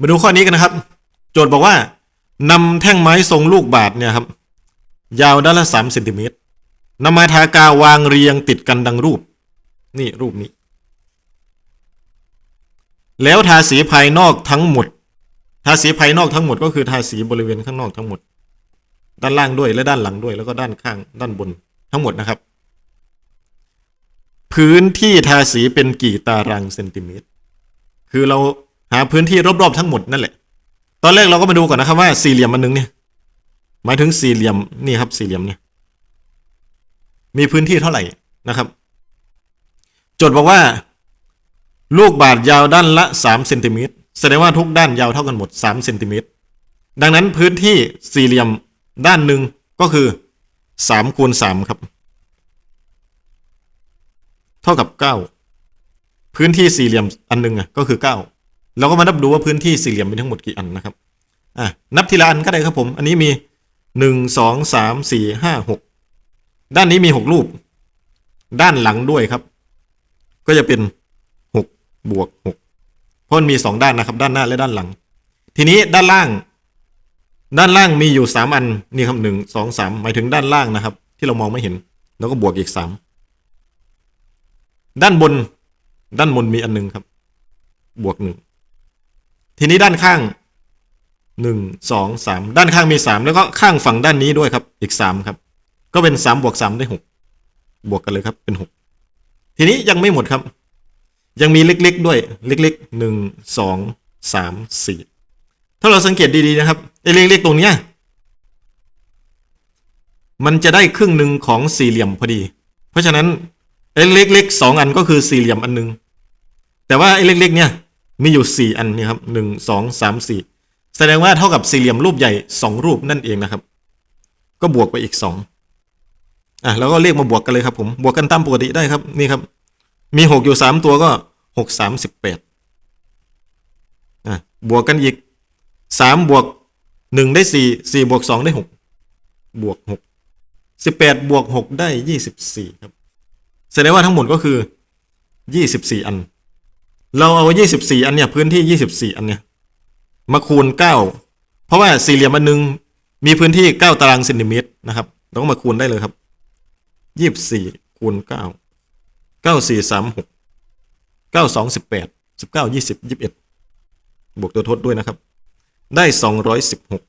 มาดูข้อนี้กันนะครับ โจทย์บอกว่านำแท่งไม้ทรงลูกบาศก์เนี่ยครับ ยาวด้านละสามเซนติเมตรนำมาทากาวางเรียงติดกันดังรูป นี่รูปนี้ แล้วทาสีภายนอกทั้งหมด ทาสีภายนอกทั้งหมดก็คือทาสีบริเวณข้างนอกทั้งหมด ด้านล่างด้วยและด้านหลังด้วย แล้วก็ด้านข้างด้านบนทั้งหมดนะครับ พื้นที่ทาสีเป็นกี่ตารางเซนติเมตร คือเรา หาพื้นที่รอบๆทั้งหมดนั่นแหละ ตอนแรกเราก็มาดูก่อนนะครับว่าสี่เหลี่ยมอันนึงเนี่ยหมายถึงสี่เหลี่ยมนี่ครับสี่เหลี่ยมเนี่ยมีพื้นที่เท่าไหร่นะครับโจทย์บอกว่า ลูกบาศก์ยาวด้านละ3เซนติเมตรแสดงว่าทุกด้านยาวเท่ากันหมด3เซนติเมตรดังนั้นพื้นที่สี่เหลี่ยมด้านหนึ่งก็คือ3คูณ3ครับ เท่ากับ 9 พื้นที่สี่เหลี่ยมอันหนึงอะก็คือ 9 เราก็มานับดูว่าพื้นที่สี่เหลี่ยมมีทั้งหมดกี่อันนะครับอะนับทีละอันก็ได้ครับผม อันนี้มีหนึ่งสองสามสี่ห้าหกด้านนี้มีหกรูป ด้านหลังด้วยครับ ก็จะเป็นหกบวกหกเพราะมันมีสองด้านนะครับ ด้านหน้าและด้านหลัง ทีนี้ด้านล่าง ด้านล่างมีอยู่สามอันนี่ครับหนึ่งสองสามหมายถึงด้านล่างนะครับ ที่เรามองไม่เห็น แล้วก็บวกอีกสามด้านบน ด้านบนมีอันหนึ่งครับ บวกหนึ่ง ทีนี้ด้านข้างหนึ่งสองสามด้านข้างมีสามแล้วก็ข้างฝั่งด้านนี้ด้วยครับ อีกสามครับ ก็เป็นสามบวกสามได้หกบวกกันเลยครับ เป็นหกทีนี้ยังไม่หมดครับ ยังมีเล็กๆ ด้วย เล็กๆหนึ่งสองสามสี่ถ้าเราสังเกตดีๆ นะครับไอ้เล็กๆ ตรงเนี้ยมันจะได้ครึ่งหนึ่งของสี่เหลี่ยมพอดี เพราะฉะนั้นไอ้เล็กๆสองอันก็คือสี่เหลี่ยมอันหนึง แต่ว่าไอ้เล็กๆเนี่ย มีอยู่สี่อันนี่ครับหนึ่งสองสามสี่แสดงว่าเท่ากับสี่เหลี่ยมรูปใหญ่สองรูปนั่นเองนะครับ ก็บวกไปอีกสองอะแล้วก็เรียกมาบวกกันเลยครับผมบวกกันตามปกติได้ครับนี่ครับ มีหกอยู่สามตัวก็หกสามสิบแปดอะบวกกันอีกสามบวกหนึ่งได้สี่สี่บวกสองได้หกบวกหกสิบวกหกได้ยี่สิบสี่ครับ แสดงว่าทั้งหมดก็คือยี่สิบสี่อัน เราเอายี่สิบสี่อันเนี่ยพื้นที่ยี่สิบสี่อันเนี่ยมาคูณเก้าเพราะว่าสี่เหลี่ยมอันหนึงมีพื้นที่เก้าตารางเซนติเมตรนะครับเราก็มาคูณได้เลยครับยี่สิบสี่คูณเก้าเก้าสี่สามหกเก้าสองสิบแปดสิบเก้ายี่สิบยี่สิบเอ็ดบวกตัวทดด้วยนะครับ ได้สองร้อยสิบหก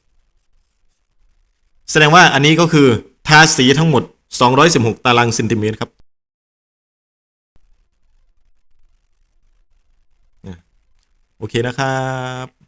แสดงว่าอันนี้ก็คือทาสีทั้งหมดสองร้อยสิบหกตารางเซนติเมตรครับ โอเคนะครับ